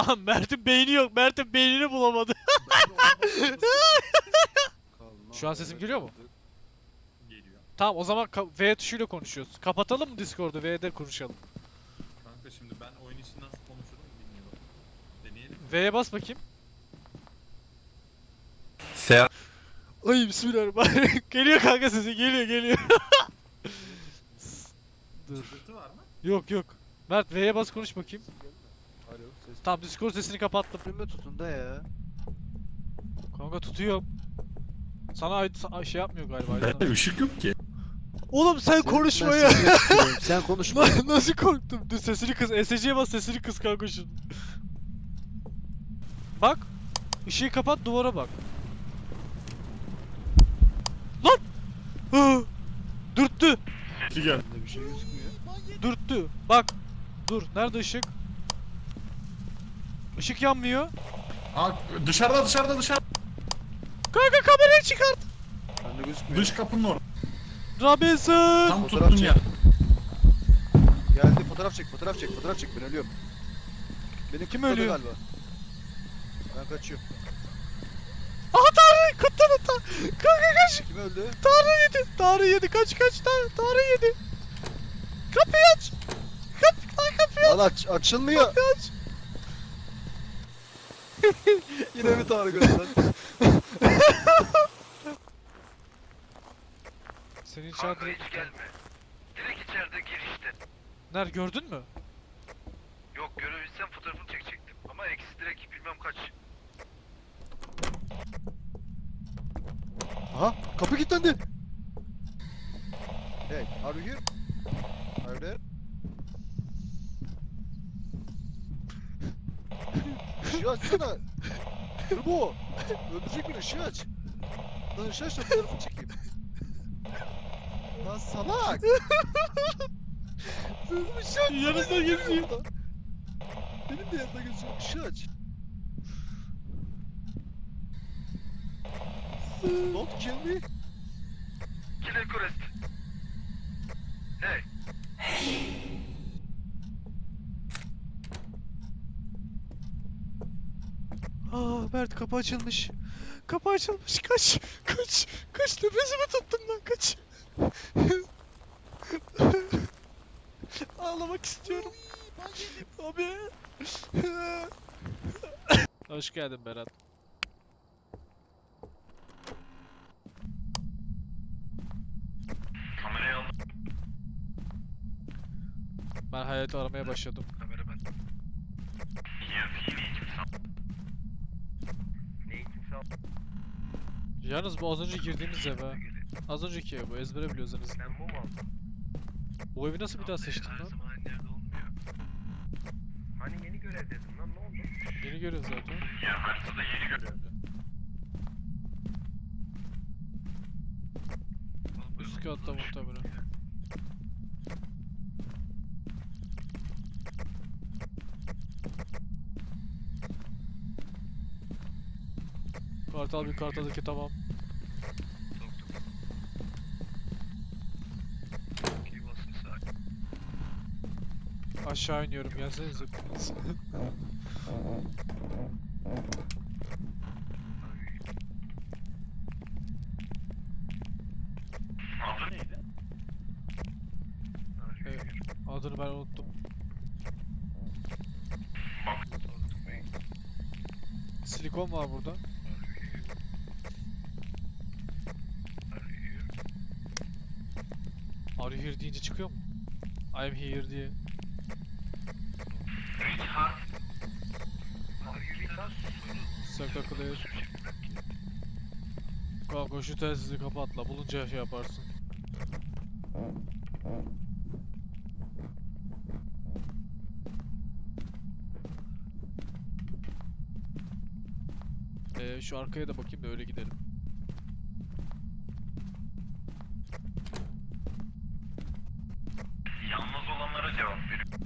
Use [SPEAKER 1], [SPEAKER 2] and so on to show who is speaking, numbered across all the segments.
[SPEAKER 1] Aha Mert'in beyni yok. Mert'in beynini bulamadı. Şu an sesim geliyor mu?
[SPEAKER 2] Geliyor.
[SPEAKER 1] tamam o zaman ka- V tuşuyla konuşuyoruz. Kapatalım mı Discord'u V'de konuşalım.
[SPEAKER 2] Kanka şimdi ben oyun için nasıl konuşurum bilmiyorum. Deneyelim.
[SPEAKER 1] V'ye bas bakayım.
[SPEAKER 3] Se
[SPEAKER 1] Ay bismillahirrahmanirrahim. geliyor kanka sesi geliyor geliyor. Dur.
[SPEAKER 2] Sıkıntı var mı?
[SPEAKER 1] Yok yok. Mert V'ye bas konuş bakayım. Tamam Discord sesini kapattım.
[SPEAKER 4] Filme tutun da ya.
[SPEAKER 1] Kanka tutuyor. Sana ait sa- şey yapmıyor galiba.
[SPEAKER 3] Bende
[SPEAKER 1] aydınlat-
[SPEAKER 3] ışık yok ki.
[SPEAKER 1] Oğlum sen
[SPEAKER 4] Sen-
[SPEAKER 1] konuşma
[SPEAKER 4] ben
[SPEAKER 1] ya.
[SPEAKER 4] Sen konuşma.
[SPEAKER 1] Na- Nasıl korktum? Dur sesini kız. SC'ye bas sesini kız kanka şunu. Bak. Işığı kapat duvara bak. Lan! Hı! Dürttü.
[SPEAKER 3] Gel.
[SPEAKER 4] Bende bir şey gözükmüyor.
[SPEAKER 1] Dürttü. Bak. Dur. Nerede ışık? Işık yanmıyor.
[SPEAKER 3] Aa, dışarıda dışarıda dışarıda.
[SPEAKER 1] Kanka kamerayı çıkart.
[SPEAKER 4] Bende gözükmüyor.
[SPEAKER 3] Dış kapının orada.
[SPEAKER 1] Robinson.
[SPEAKER 3] Tam
[SPEAKER 4] Fotoğraf
[SPEAKER 3] tuttum
[SPEAKER 4] çek.
[SPEAKER 3] ya.
[SPEAKER 4] Geldi fotoğraf çek fotoğraf çek fotoğraf çek ben ölüyorum. Beni
[SPEAKER 1] Kim ölüyor?
[SPEAKER 4] galiba. Ben kaçıyorum.
[SPEAKER 1] Aha Tanrı. Kutladı ta. Kanka kaç.
[SPEAKER 4] Kim öldü?
[SPEAKER 1] Tanrı yedi. Tanrı yedi. Kaç kaç. Tanrı, Tanrı yedi. Kapıyı aç. Kap, ay kapıyı
[SPEAKER 4] Lan aç açılmıyor.
[SPEAKER 1] aç.
[SPEAKER 4] Yine bir tanrı göster.
[SPEAKER 1] Senin çağ
[SPEAKER 5] Kanka hiç gelme. Direkt içeride girişte.
[SPEAKER 1] Ner gördün mü?
[SPEAKER 5] Yok görebilsem fotoğrafını çekecektim. Ama eksi direkt bilmem kaç.
[SPEAKER 4] Aha kapı kilitlendi. Hey are you here? Are you there? Işığı açsana. Turbo. Öldürecek beni ışığı aç. Lan ışığı aç da fotoğrafını çekeyim. Lan salak.
[SPEAKER 1] Yanınızda geziyor.
[SPEAKER 4] Benim de yanımda geziyor. Işığı aç. Don't kill me.
[SPEAKER 5] Kill Ecorest. Hey.
[SPEAKER 1] Aa Mert kapı açılmış. Kapı açılmış. Kaç. Kaç. Kaç. Nefesimi tuttum lan kaç. Ağlamak istiyorum. Abi. Hoş geldin Berat. Ben hayatı aramaya başladım.
[SPEAKER 5] Kamera ben. EMP'yi neyi kimse al. Neyi kimse al.
[SPEAKER 1] Yalnız bu az önce girdiğimiz ev ha. Az önceki ev bu ezbere biliyorsunuz.
[SPEAKER 5] Sen mum aldın.
[SPEAKER 1] Bu evi nasıl bir daha seçtin lan?
[SPEAKER 5] Hani yeni görev dedim lan ne oldu?
[SPEAKER 1] Yeni görüyoruz zaten.
[SPEAKER 5] Ya haritada yeni görev.
[SPEAKER 1] Üst katta muhtemelen. Kartal bir kartal iki tamam. Aşağı iniyorum gelsenize. Adını ben unuttum. Silikon var burada. Are you here deyince çıkıyor mu? I'm here diye. Sakla clear. Kanka şu telsizi kapatla. Bulunca şey yaparsın. Ee, şu arkaya da bakayım da öyle gidelim.
[SPEAKER 5] Yalnız olanlara cevap veriyor.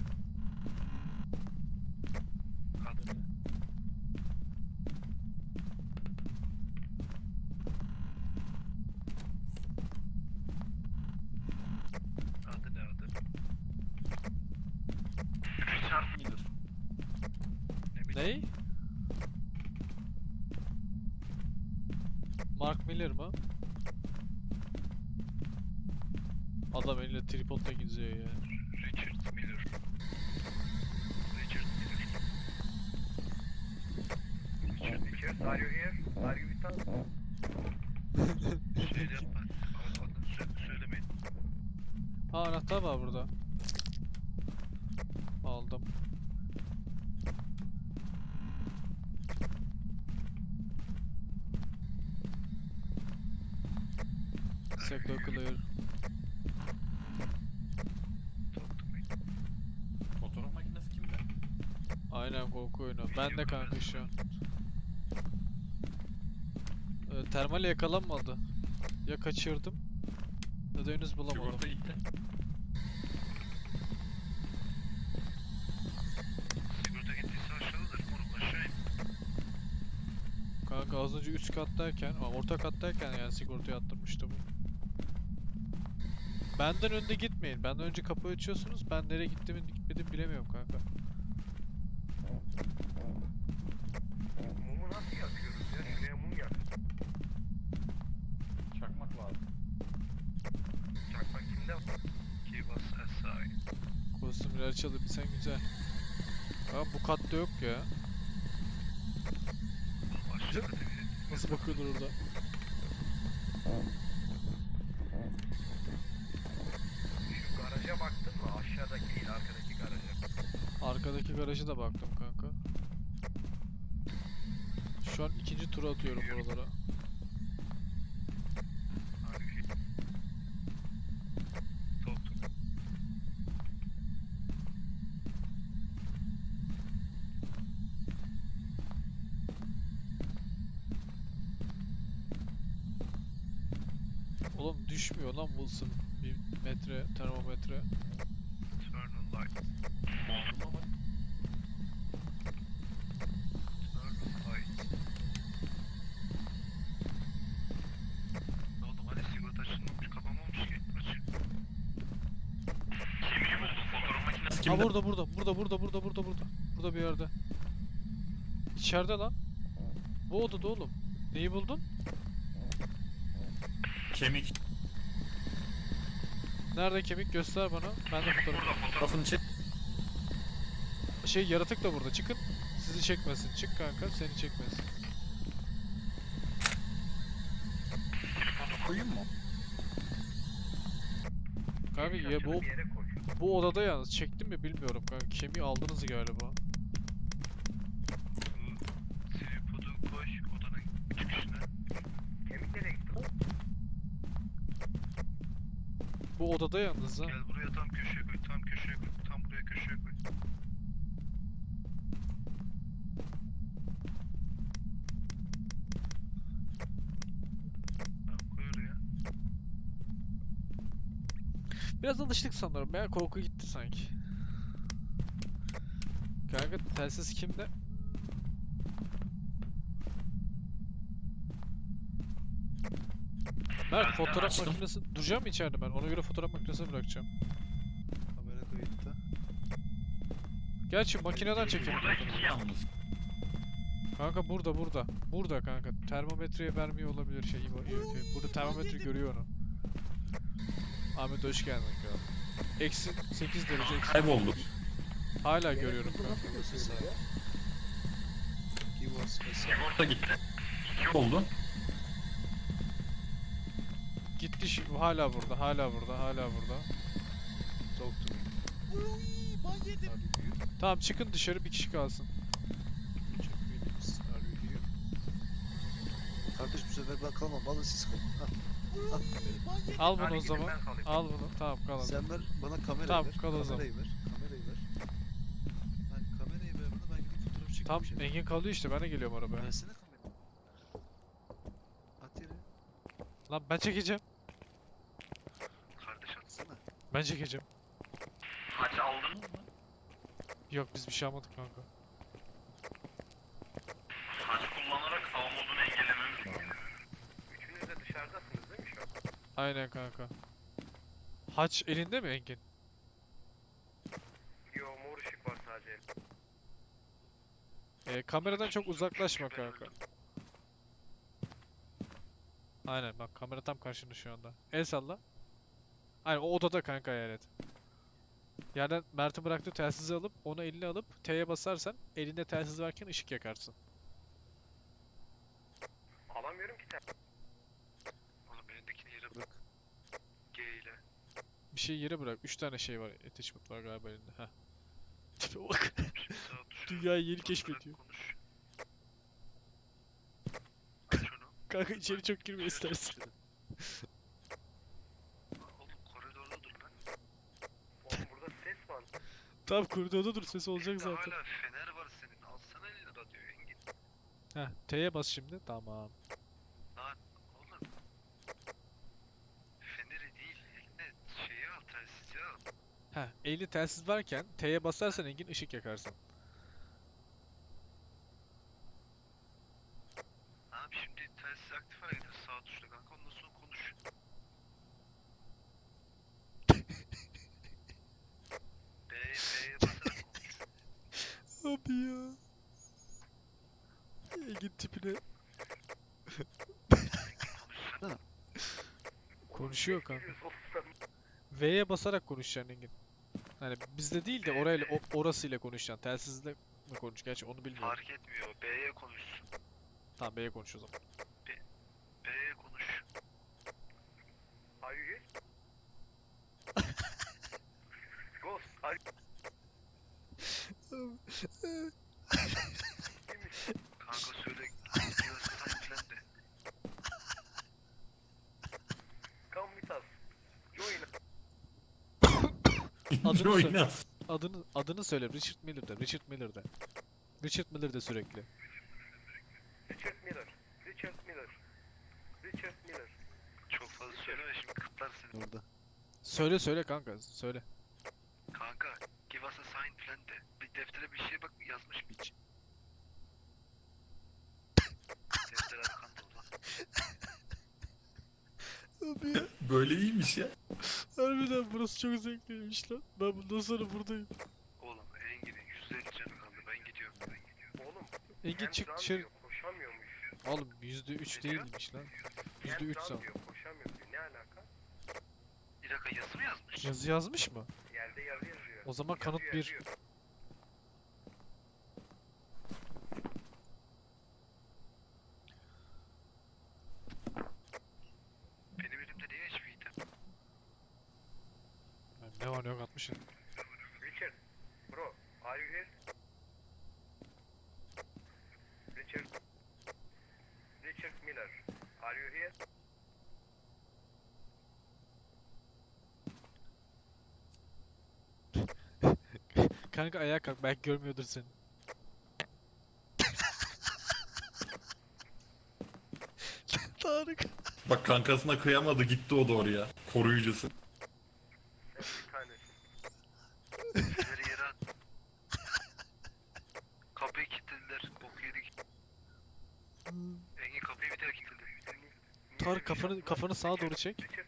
[SPEAKER 5] Adı ne adı? Richard mıdır? Ne
[SPEAKER 1] Ne? Ney? Mark Miller mı? Adam elinde tripodla geziyor ya.
[SPEAKER 5] Richard Miller. Richard Miller. Richard Miller. Are you here? Are you with us? Şey yapma. Söylemeyin.
[SPEAKER 1] Ha anahtar var burada. Aldım. Sector clear.
[SPEAKER 5] Talk to me.
[SPEAKER 3] Fotoğraf makinesi kimde?
[SPEAKER 1] Aynen korku oyunu. Ben de kanka şu an. Ee, termal yakalanmadı. Ya kaçırdım ya da henüz bulamadım.
[SPEAKER 3] Sigorta gitti.
[SPEAKER 5] Sigorta gittiyse aşağıdadır. Moruk aşağı in.
[SPEAKER 1] Kanka az önce üst kattayken, aa, orta kattayken yani sigortaya attırmıştı bu. Benden önde gitmeyin. Benden önce kapı açıyorsunuz. Ben nereye gittiğimi gitmediğimi bilemiyorum kanka.
[SPEAKER 5] Mumu nasıl yakıyoruz ya? Şuraya mum yak.
[SPEAKER 3] Çakmak lazım.
[SPEAKER 5] Çakmak kimde? Give us a sign.
[SPEAKER 1] Kostümleri açabilsen güzel. Aa bu katta yok ya. Nasıl bakıyorlar orada?
[SPEAKER 5] Şu garaja baktın mı? Aşağıdaki değil, arkadaki garaja.
[SPEAKER 1] Arkadaki garaja da baktım kanka. Şu an ikinci tur atıyorum buralara.
[SPEAKER 5] Harbi. Talk to me.
[SPEAKER 1] Oğlum düşmüyor lan Wilson. Bir metre, termometre.
[SPEAKER 5] Turn on light.
[SPEAKER 3] Bozdum ama
[SPEAKER 5] Turn on light. Ne oldu? Hani sigorta açılmamış, kapamamış ki. Açık. Kimi buldun? Fotoğraf makinesi
[SPEAKER 1] Ha
[SPEAKER 3] kimde?
[SPEAKER 1] burada burada burada burada burada burada burada. Burada bir yerde. İçeride lan. Bu odada oğlum. Neyi buldun?
[SPEAKER 3] Kemik.
[SPEAKER 1] Nerede kemik göster bana. Ben de fotoğraf.
[SPEAKER 5] Burada fotoğraf.
[SPEAKER 3] Fotoğrafını çek.
[SPEAKER 1] Şey yaratık da burada. Çıkın. Sizi çekmesin. Çık kanka. Seni çekmesin.
[SPEAKER 3] Koyayım mı?
[SPEAKER 1] Kanka ya bu bu odada yalnız çektim mi bilmiyorum kanka. Kemiği aldınız galiba.
[SPEAKER 5] Bu tripodu koy odanın çıkışına. Kemik nereye gitti lan?
[SPEAKER 1] Bu odada yalnız ha.
[SPEAKER 5] Gel buraya tam köşeye koy, tam köşeye koy, tam buraya köşeye koy. Tamam koy oraya.
[SPEAKER 1] Biraz alıştık sanırım ya. Korku gitti sanki. Kanka telsiz kimde?
[SPEAKER 3] Ben
[SPEAKER 1] fotoğraf
[SPEAKER 3] açtım.
[SPEAKER 1] makinesi duracağım mı içeride ben? Ona göre fotoğraf makinesine bırakacağım.
[SPEAKER 4] Kamera kayıtta.
[SPEAKER 1] Gerçi makineden çekelim. Kanka burada burada. Burada kanka. Termometreye vermiyor olabilir şey. İyi, okey. Burada termometre görüyor onu. Ahmet hoş geldin kanka. Eksi 8 derece eksi.
[SPEAKER 3] Kayboldu.
[SPEAKER 1] Hala görüyorum kanka.
[SPEAKER 4] Give us a
[SPEAKER 3] gitti. Oldu.
[SPEAKER 1] Şimdi. Hala burada. Hala burada. Hala burada.
[SPEAKER 4] Talk to me.
[SPEAKER 1] Tamam çıkın dışarı bir kişi kalsın.
[SPEAKER 4] Kardeş bu sefer ben kalmam. Alın siz kalın. Al. Al.
[SPEAKER 1] Al bunu o zaman. Al bunu. Tamam kalalım.
[SPEAKER 4] Sen ver bana kamerayı
[SPEAKER 1] Tamam,
[SPEAKER 4] ver.
[SPEAKER 1] kal o zaman.
[SPEAKER 4] kamerayı ver. Kamerayı ver. Ben kamerayı ver bana ben gidip fotoğraf çekeyim.
[SPEAKER 1] Tam
[SPEAKER 4] şimdi.
[SPEAKER 1] Engin kalıyor işte ben de geliyorum arabaya.
[SPEAKER 4] Versene kamerayı. At yere.
[SPEAKER 1] Lan ben çekeceğim. Ben çekeceğim.
[SPEAKER 3] Haç aldınız mı?
[SPEAKER 1] Yok biz bir şey almadık kanka.
[SPEAKER 5] Haç kullanarak av modunu engellememiz lazım. Üçünüz de dışarıdasınız değil mi şu an?
[SPEAKER 1] Aynen kanka. Haç elinde mi Engin?
[SPEAKER 5] Yo mor ışık var sadece.
[SPEAKER 1] Ee, kameradan çok uzaklaşma kanka. Aynen bak kamera tam karşında şu anda. El salla. Aynen o odada kanka hayalet. Yerden Mert'in bıraktığı telsizi alıp onu eline alıp T'ye basarsan elinde telsiz varken ışık yakarsın.
[SPEAKER 5] Alamıyorum ki sen. Oğlum elindekini yere bırak. G ile.
[SPEAKER 1] Bir şey yere bırak. 3 tane şey var. Attachment var galiba elinde. Heh. Tipe bak. Dünyayı yeni keşfediyor.
[SPEAKER 5] Konuş.
[SPEAKER 1] Kanka içeri çok girme istersen.
[SPEAKER 5] Oğlum koridorda dur lan. Oğlum burada ses var.
[SPEAKER 1] Tam koridorda dur ses olacak zaten.
[SPEAKER 5] Hala fener var senin. Alsana elini radyoyu Engin.
[SPEAKER 1] Heh, T'ye bas şimdi. Tamam.
[SPEAKER 5] Lan oğlum. Feneri değil. Eline şeyi al telsizi al.
[SPEAKER 1] Heh, elinde telsiz varken T'ye basarsan Engin ışık yakarsın.
[SPEAKER 5] Abi şimdi telsiz aktif hale getir sağ tuşla kanka ondan sonra konuş. B'ye B'ye basarak konuş.
[SPEAKER 1] Abi ya. Engin tipine. Konuşuyor kanka. V'ye basarak konuşacaksın Engin. Hani bizde değil de orayla o, orasıyla konuşacaksın. Telsizle mi konuş? Gerçi onu bilmiyorum.
[SPEAKER 5] Fark etmiyor. B'ye konuşsun.
[SPEAKER 1] Tamam B'ye konuş o zaman.
[SPEAKER 5] B'ye konuş. Are you here? Ghost, are Kanka söyle. Gidiyorsa sahiplen de. Come with us. Join
[SPEAKER 1] Adını
[SPEAKER 3] Join
[SPEAKER 1] söyle. Adını adını söyle. Richard Miller de. Richard Miller de. Richard Miller de sürekli.
[SPEAKER 5] Richard Miller. Richard Miller. Richard Miller. Çok fazla söyleme şimdi kıtlar seni.
[SPEAKER 4] Orada.
[SPEAKER 1] Söyle söyle kanka. Söyle.
[SPEAKER 5] Kanka give us a sign falan de. Bir deftere bir şey bak yazmış mı hiç? Defter arkanda
[SPEAKER 1] ya.
[SPEAKER 3] Böyle iyiymiş ya.
[SPEAKER 1] Harbiden burası çok zevkliymiş lan. Ben bundan sonra buradayım.
[SPEAKER 5] Oğlum Engin'in 150 canı kaldı ben gidiyorum ben gidiyorum. Oğlum
[SPEAKER 1] Engin çık dışarı.
[SPEAKER 5] koşamıyormuş.
[SPEAKER 1] Oğlum %3 değilmiş lan. %3 san.
[SPEAKER 5] koşamıyor diyor. Ne alaka? Bir dakika yazı mı yazmış?
[SPEAKER 1] Yazı yazmış mı?
[SPEAKER 5] Yerde yazı yazıyor.
[SPEAKER 1] O zaman kanıt
[SPEAKER 5] Yazıyor,
[SPEAKER 1] 1.
[SPEAKER 5] yazıyor. Benim elimde niye hiçbir item?
[SPEAKER 1] Ne var ne yok atmışsın.
[SPEAKER 5] Richard, bro, are you here? Richard, Richard Miller, are you here?
[SPEAKER 1] Kanka ayağa kalk belki görmüyordur seni. Tarık.
[SPEAKER 3] Bak kankasına kıyamadı gitti o da oraya. Koruyucusu.
[SPEAKER 5] Evet, bir tanesi. Feneri yere at. Kapıyı kilitlediler, boku yedik. Engin kapıyı bir daha kilitledi.
[SPEAKER 1] Tarık kafanı kafanı sağa doğru çek.
[SPEAKER 5] Richard?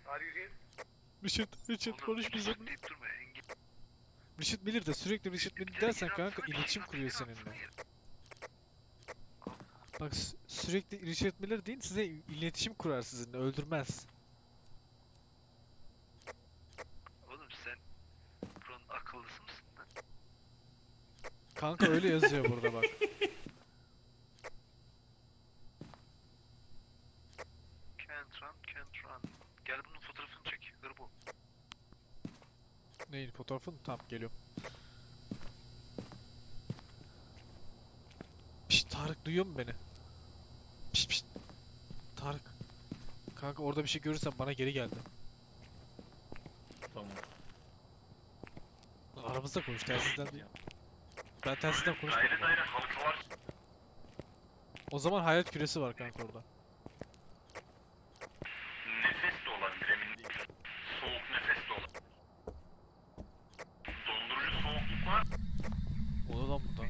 [SPEAKER 1] Richard, Richard
[SPEAKER 5] Oğlum,
[SPEAKER 1] konuş bizimle.
[SPEAKER 5] Richard deyip durma Engin.
[SPEAKER 1] Richard Miller de sürekli Richard Miller dersen kanka iletişim kuruyor seninle. Bak sü- sürekli Richard Miller deyin size iletişim kurar sizinle öldürmez.
[SPEAKER 5] Oğlum sen buranın akıllısı mısın lan?
[SPEAKER 1] Kanka öyle yazıyor burada bak. Neyin fotoğrafın? Tamam geliyorum. Pişt Tarık duyuyor mu beni? Pişt pişt. Tarık. Kanka orada bir şey görürsen bana geri geldi.
[SPEAKER 3] Tamam.
[SPEAKER 1] Aramızda konuş telsizden değil. Ben telsizden
[SPEAKER 3] Daire
[SPEAKER 1] konuşmadım.
[SPEAKER 3] daire halkalar.
[SPEAKER 1] O zaman hayat küresi var kanka orada.
[SPEAKER 3] Nefes de olabilir emin değilim. Soğuk nefes de olabilir. Dondurucu soğukluk var.
[SPEAKER 1] O da lan burada.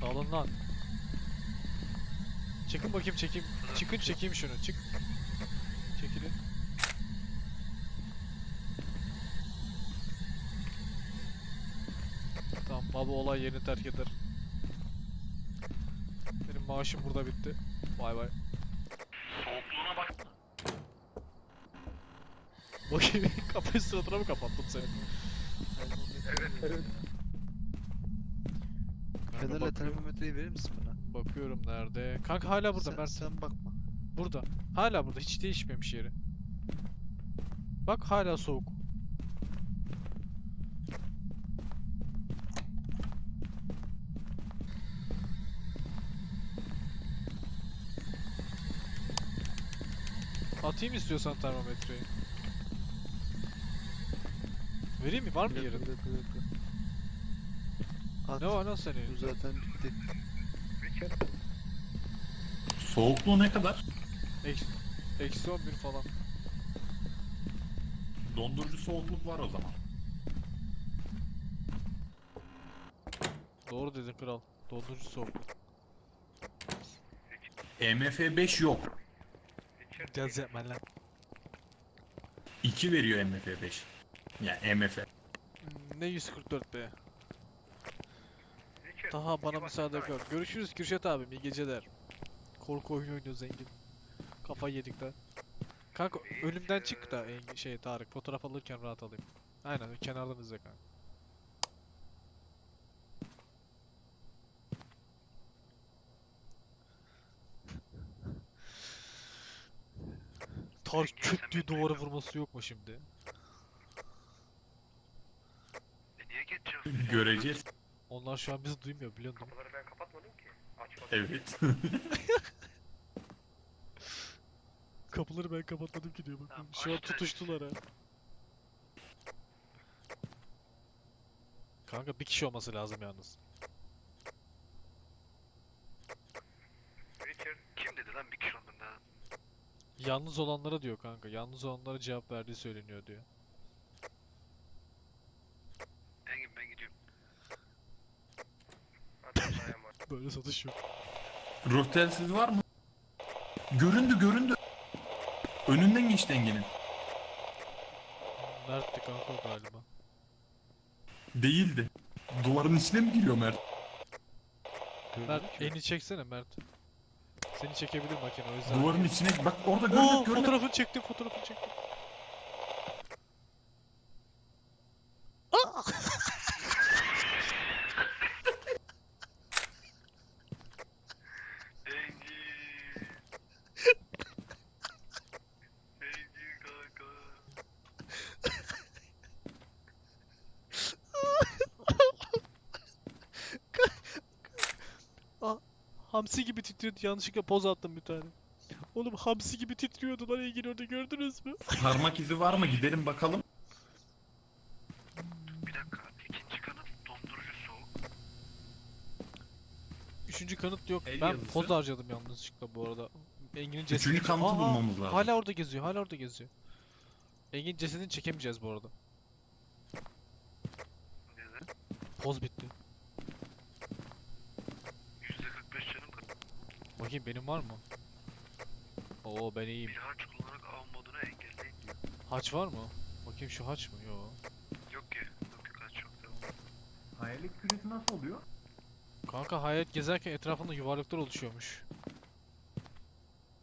[SPEAKER 1] Dağılın lan. Bakayım çekeyim. Çıkın çekeyim şunu. Çık. Çekilin. Tamam baba olay yerini terk eder. maaşım burada bitti. Bay bay.
[SPEAKER 3] Soğukluğuna bak.
[SPEAKER 1] Bakayım kapıyı suratına mı kapattım seni?
[SPEAKER 5] Evet.
[SPEAKER 4] Evet. Fenerle termometreyi verir misin bana?
[SPEAKER 1] Bakıyorum nerede? Kanka hala burada
[SPEAKER 4] sen,
[SPEAKER 1] Mert.
[SPEAKER 4] sen bakma.
[SPEAKER 1] Burada. Hala burada. Hiç değişmemiş yeri. Bak hala soğuk. Atayım istiyorsan termometreyi. Vereyim mi? Var mı yerin? Ne var lan senin
[SPEAKER 4] zaten bitti.
[SPEAKER 2] Soğukluğu ne kadar?
[SPEAKER 1] Eksi, eksi 11 falan.
[SPEAKER 2] Dondurucu soğukluk var o zaman.
[SPEAKER 1] Doğru dedin kral. Dondurucu soğukluk.
[SPEAKER 2] MF5 yok.
[SPEAKER 1] Gaz yapma lan.
[SPEAKER 2] 2 veriyor MF5. Yani MF.
[SPEAKER 1] Hmm, Ne 144 be? Daha bana müsaade yok. Görüşürüz Kürşat abim. iyi geceler. Korku oyunu oynuyor zengin. Kafa yedik de. Kanka önümden çık da Engin- şey Tarık fotoğraf alırken rahat alayım. Aynen kenardan izle kanka. Tarık diye duvara vurması yok mu şimdi?
[SPEAKER 5] E?
[SPEAKER 2] Göreceğiz.
[SPEAKER 1] Onlar şu an bizi duymuyor biliyor musun?
[SPEAKER 5] Kapıları ben kapatmadım ki. Açmadım.
[SPEAKER 2] Evet.
[SPEAKER 1] Kapıları ben kapatmadım ki diyor bakın.
[SPEAKER 5] Tamam,
[SPEAKER 1] Şu an tutuştular ha. Kanka bir kişi olması lazım yalnız.
[SPEAKER 5] Richard. Kim dedi lan bir kişi olduğunda?
[SPEAKER 1] Yalnız olanlara diyor kanka. Yalnız olanlara cevap verdiği söyleniyor diyor.
[SPEAKER 5] Engin ben gidiyorum. Hadi Allah'a emanet.
[SPEAKER 1] Böyle satış yok.
[SPEAKER 2] Ruh telsiz var mı? Göründü göründü. Önünden geçti Engin'in.
[SPEAKER 1] Mert'ti kanka o galiba.
[SPEAKER 2] Değildi. Duvarın içine mi giriyor Mert?
[SPEAKER 1] Mert eni çeksene Mert. Seni çekebilir makine o yüzden.
[SPEAKER 2] Duvarın içine bak orada
[SPEAKER 1] Oo,
[SPEAKER 2] göründü göründü.
[SPEAKER 1] fotoğrafını çektim fotoğrafını çektim.
[SPEAKER 5] Engin. Engin kanka.
[SPEAKER 1] Hamsi gibi titriyordu yanlışlıkla poz attım bir tane. Oğlum hamsi gibi titriyordu lan ilgili orada gördünüz mü?
[SPEAKER 2] Parmak izi var mı? Gidelim bakalım.
[SPEAKER 5] Bir dakika. İkinci kanıt dondurucu soğuk.
[SPEAKER 1] Üçüncü kanıt yok.
[SPEAKER 2] El
[SPEAKER 1] ben
[SPEAKER 2] yazısı.
[SPEAKER 1] poz harcadım yanlışlıkla bu arada. Engin'in cesedi...
[SPEAKER 2] Üçüncü kanıtı
[SPEAKER 1] Aa,
[SPEAKER 2] bulmamız lazım.
[SPEAKER 1] Hala orada geziyor, hala orada geziyor. Engin cesedini çekemeyeceğiz bu arada.
[SPEAKER 5] Neden?
[SPEAKER 1] Poz bitti. Bakayım benim var mı? Oo ben iyiyim.
[SPEAKER 5] Bir haç kullanarak av modunu engelleyin diyor.
[SPEAKER 1] Haç var mı? Bakayım şu haç mı? Yo.
[SPEAKER 5] Yok ki. Yok ki kaç yok da.
[SPEAKER 2] Hayalet küresi nasıl oluyor?
[SPEAKER 1] Kanka hayalet gezerken etrafında yuvarlıklar oluşuyormuş.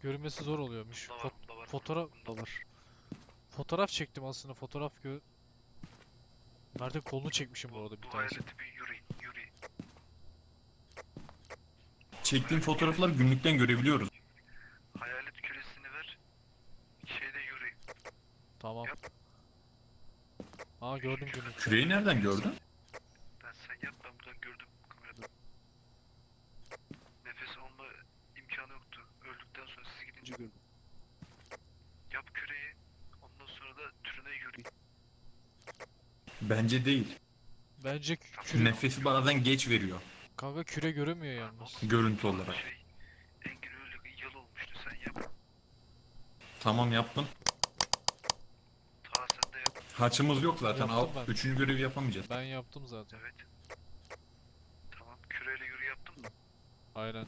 [SPEAKER 1] Görünmesi zor oluyormuş.
[SPEAKER 5] Bunda
[SPEAKER 1] Fo-
[SPEAKER 5] var, bunda var.
[SPEAKER 1] fotoğraf
[SPEAKER 5] Bunda var.
[SPEAKER 1] fotoğraf çektim aslında. Fotoğraf gö Nerede kolunu çekmişim bu arada bir
[SPEAKER 5] Bu
[SPEAKER 1] tanesi.
[SPEAKER 5] hayaleti bir
[SPEAKER 2] Çektiğim fotoğrafları günlükten görebiliyoruz.
[SPEAKER 5] Hayalet küresini ver. Şeyde yuri.
[SPEAKER 1] Tamam.
[SPEAKER 5] Yap.
[SPEAKER 1] Aa gördüm günlükte.
[SPEAKER 2] Küreyi nereden gördün?
[SPEAKER 5] Ben sen yap ben buradan gördüm kameradan. Nefes alma imkanı yoktu. Öldükten sonra siz gidince
[SPEAKER 4] gördüm.
[SPEAKER 5] yap küreyi. Ondan sonra da türüne yuri.
[SPEAKER 2] Bence değil.
[SPEAKER 1] Bence kü- küre...
[SPEAKER 2] Nefesi bazen geç veriyor.
[SPEAKER 1] Kanka küre göremiyor yalnız.
[SPEAKER 2] Görüntü olarak.
[SPEAKER 5] Engin öldü yıl olmuştu sen yap.
[SPEAKER 2] Tamam yaptım.
[SPEAKER 5] Ta sen de yap.
[SPEAKER 2] Haçımız yok zaten.
[SPEAKER 1] Yaptım
[SPEAKER 2] Al,
[SPEAKER 1] ben.
[SPEAKER 2] üçüncü görevi yapamayacağız.
[SPEAKER 1] Ben yaptım zaten.
[SPEAKER 5] Evet. Tamam küreyle yürü yaptın mı?
[SPEAKER 1] Aynen.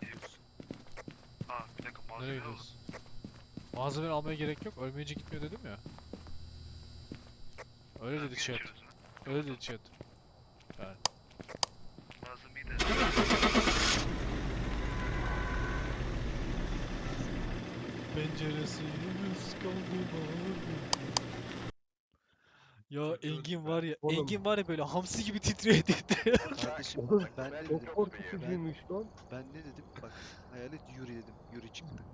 [SPEAKER 5] Gidiyoruz. Aa bir dakika malzeme
[SPEAKER 1] Nereye
[SPEAKER 5] alalım.
[SPEAKER 1] gidiyoruz? Malzeme almaya gerek yok. Ölmeyince gitmiyor dedim ya. Öyle dedi chat. Öyle dedi chat.
[SPEAKER 5] God. Penceresi
[SPEAKER 1] henüz kaldı Ya Engin var ya,
[SPEAKER 6] Oğlum.
[SPEAKER 1] Engin var ya böyle hamsi gibi titreye
[SPEAKER 4] titreye.
[SPEAKER 6] Oğlum,
[SPEAKER 4] ben ne dedim,
[SPEAKER 6] Çok
[SPEAKER 4] korkutucu
[SPEAKER 6] ben, lan.
[SPEAKER 4] ben ne dedim bak hayalet yürü dedim yürü çıktı.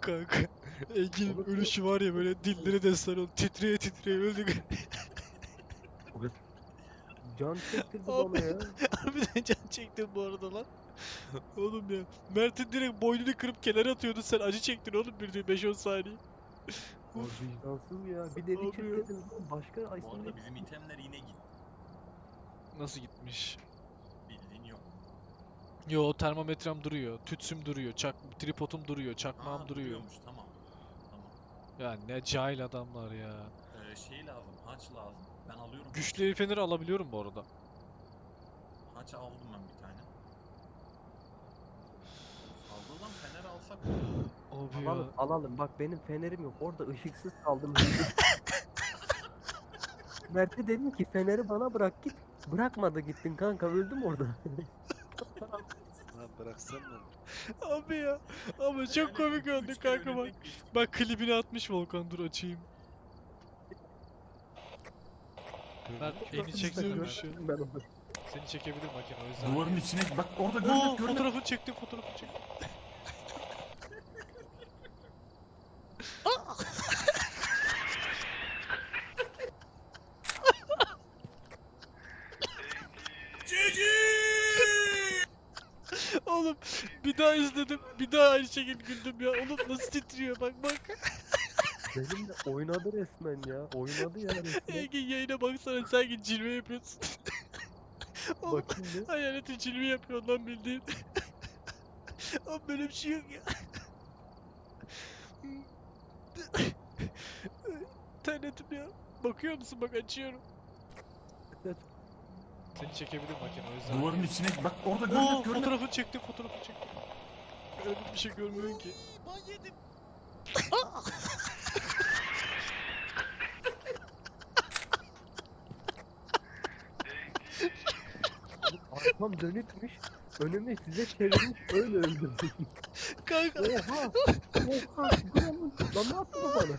[SPEAKER 1] Kanka, Engin'in ölüşü var ya böyle dilleri destan oldu. Titreye titreye öldük.
[SPEAKER 6] Can çektirdi
[SPEAKER 1] Abi.
[SPEAKER 6] bana ya.
[SPEAKER 1] Abi de can çektin bu arada lan. Oğlum ya Mert'in direkt boynunu kırıp kenara atıyordu sen acı çektin oğlum bir de 5-10 saniye.
[SPEAKER 6] O vicdansız ya. Bir de
[SPEAKER 1] Abi
[SPEAKER 6] Richard
[SPEAKER 1] ya.
[SPEAKER 6] dedim. Başka
[SPEAKER 2] Bu arada bizim itemler yine gitti.
[SPEAKER 1] Nasıl gitmiş?
[SPEAKER 2] Bildiğin yok.
[SPEAKER 1] Yo termometrem duruyor, tütsüm duruyor, çak tripodum duruyor, çakmağım
[SPEAKER 2] Aa,
[SPEAKER 1] duruyor.
[SPEAKER 2] duruyormuş, Tamam. Tamam.
[SPEAKER 1] Ya ne cahil adamlar ya.
[SPEAKER 2] Şey lazım. Haç lazım. Ben alıyorum.
[SPEAKER 1] Güçlü el feneri alabiliyorum bu arada.
[SPEAKER 2] Haç aldım ben bir tane. Fazladan fener alsak olur.
[SPEAKER 1] Abi ya.
[SPEAKER 6] Alalım, alalım. Bak benim fenerim yok. Orada ışıksız kaldım. Mert'e dedim ki feneri bana bırak git. Bırakmadı gittin kanka öldüm orada.
[SPEAKER 4] Bıraksan olur?
[SPEAKER 1] Abi ya. Ama çok komik öldü kanka bak. Bak klibini atmış Volkan dur açayım. Ben elini çeksene ben.
[SPEAKER 6] ben onu.
[SPEAKER 1] Seni çekebilir makine o yüzden.
[SPEAKER 2] Duvarın içine bak orada
[SPEAKER 1] Oo,
[SPEAKER 2] görünüyor görünüyor.
[SPEAKER 1] fotoğrafını çektim fotoğrafını çektim. Oğlum bir daha izledim. Bir daha aynı şekilde güldüm ya. Oğlum nasıl titriyor bak bak.
[SPEAKER 6] Benimle oynadı resmen ya. Oynadı ya resmen.
[SPEAKER 1] Engin yayına baksana sanki cilve yapıyorsun. Oğlum
[SPEAKER 6] Bakayım bir.
[SPEAKER 1] hayalete cilve yapıyor lan bildiğin. Oğlum böyle bir şey yok ya. İnternetim ya. Bakıyor musun bak açıyorum. Seni çekebilir makine o yüzden.
[SPEAKER 2] Duvarın içine bak orada
[SPEAKER 1] Oo,
[SPEAKER 2] görünüyor görünüyor.
[SPEAKER 1] fotoğrafını çektim fotoğrafını çektim. Öyle bir şey görmüyorsun ki. Ben yedim.
[SPEAKER 6] Arkam dönükmüş. Önümü size çevirmiş öyle öldüm.
[SPEAKER 1] Kanka
[SPEAKER 6] Oha! Oha! Bu ne lan? Lan ne yaptı bu bana?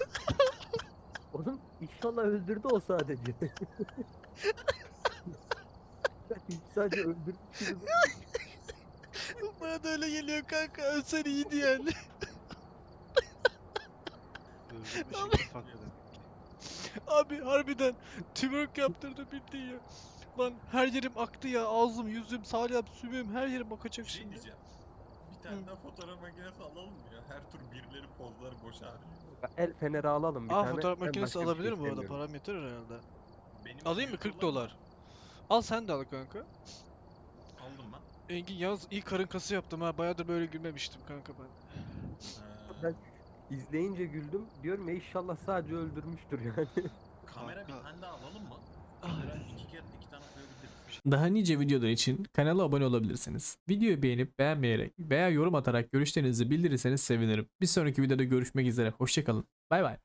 [SPEAKER 6] Oğlum inşallah öldürdü o sadece. Sadece öldürmüş gibi.
[SPEAKER 1] bana da öyle geliyor kanka. Ölsen iyiydi yani. Abi harbiden twerk yaptırdı bildiğin ya. Lan her yerim aktı ya. Ağzım, yüzüm, salyam, sümüğüm her yerim akacak
[SPEAKER 2] Bir şey
[SPEAKER 1] şimdi.
[SPEAKER 2] diyeceğim. Bir tane daha fotoğraf makinesi alalım mı ya? Her tur birileri pozlar boş harcıyor.
[SPEAKER 6] El feneri alalım bir
[SPEAKER 1] Aa
[SPEAKER 6] tane.
[SPEAKER 1] fotoğraf
[SPEAKER 6] Ben
[SPEAKER 1] makinesi
[SPEAKER 6] başka bir şey
[SPEAKER 1] alabilirim bu arada.
[SPEAKER 6] istemiyorum.
[SPEAKER 1] Param yeter herhalde.
[SPEAKER 2] Benim
[SPEAKER 1] Alayım mı
[SPEAKER 2] 100
[SPEAKER 1] 40 dolar? Al sen de al kanka.
[SPEAKER 2] Aldım ben.
[SPEAKER 1] Engin yalnız iyi karın kası yaptım ha. Bayağıdır böyle gülmemiştim kanka ben.
[SPEAKER 2] Ee,
[SPEAKER 6] Ben izleyince güldüm. Diyorum ya inşallah sadece öldürmüştür yani.
[SPEAKER 2] kamera bir tane daha alalım mı? Kamera iki kere iki tane koyabiliriz.
[SPEAKER 7] Daha nice videolar için kanala abone olabilirsiniz. Videoyu beğenip beğenmeyerek veya yorum atarak görüşlerinizi bildirirseniz sevinirim. Bir sonraki videoda görüşmek üzere. Hoşçakalın. Bay bay.